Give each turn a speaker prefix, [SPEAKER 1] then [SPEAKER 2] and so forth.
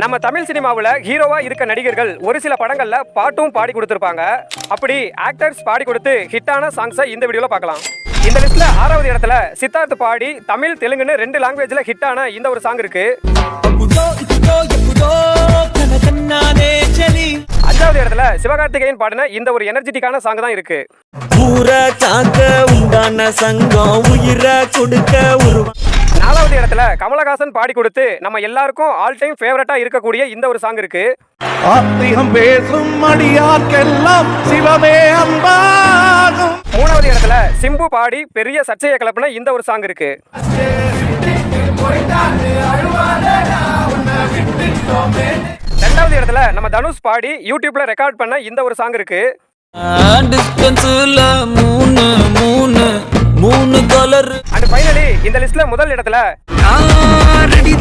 [SPEAKER 1] நம்ம தமிழ் சினிமாவில் ஹீரோவா இருக்க நடிகர்கள் ஒரு சில படங்கள்ல பாட்டும் பாடி கொடுத்துருப்பாங்க. அப்படி ஆக்டர்ஸ் பாடி கொடுத்து ஹிட்டான சாங்ஸை இந்த வீடியோவில் பார்க்கலாம். இந்த லிஸ்ட்ல ஆறாவது இடத்துல சித்தார்த் பாடி தமிழ் தெலுங்குன்னு ரெண்டு லாங்குவேஜ்ல ஹிட்டான இந்த ஒரு சாங் இருக்கு. அஞ்சாவது இடத்துல சிவகார்த்திகேயன் பாடின இந்த ஒரு எனர்ஜெட்டிக்கான சாங் தான் இருக்கு.
[SPEAKER 2] ஊரை காக்க உண்டான சங்கம் உயிரை கொடுக்க
[SPEAKER 1] உருவம் இடத்துல கமலஹாசன் பாடி கொடுத்து நம்ம எல்லாருக்கும் ஆல் டைம் ஃபேவரட்டா இருக்கக்கூடிய இந்த ஒரு சாங் இருக்கு.
[SPEAKER 3] ஆத்திகம் பேசும் அடியார்க்கெல்லாம் சிவமே அம்பாகும்.
[SPEAKER 1] மூணாவது இடத்துல சிம்பு பாடி பெரிய சர்ச்சையை கிளப்பின இந்த ஒரு சாங் இருக்கு. ரெண்டாவது இடத்துல நம்ம தனுஷ் பாடி யூடியூப்ல ரெக்கார்ட் பண்ண இந்த ஒரு சாங் இருக்கு.
[SPEAKER 2] மூணு மூணு மூணு கலர்
[SPEAKER 1] அண்ட் ஃபைனலி இந்த லிஸ்ட்ல முதல் இடத்துல
[SPEAKER 2] రెడీ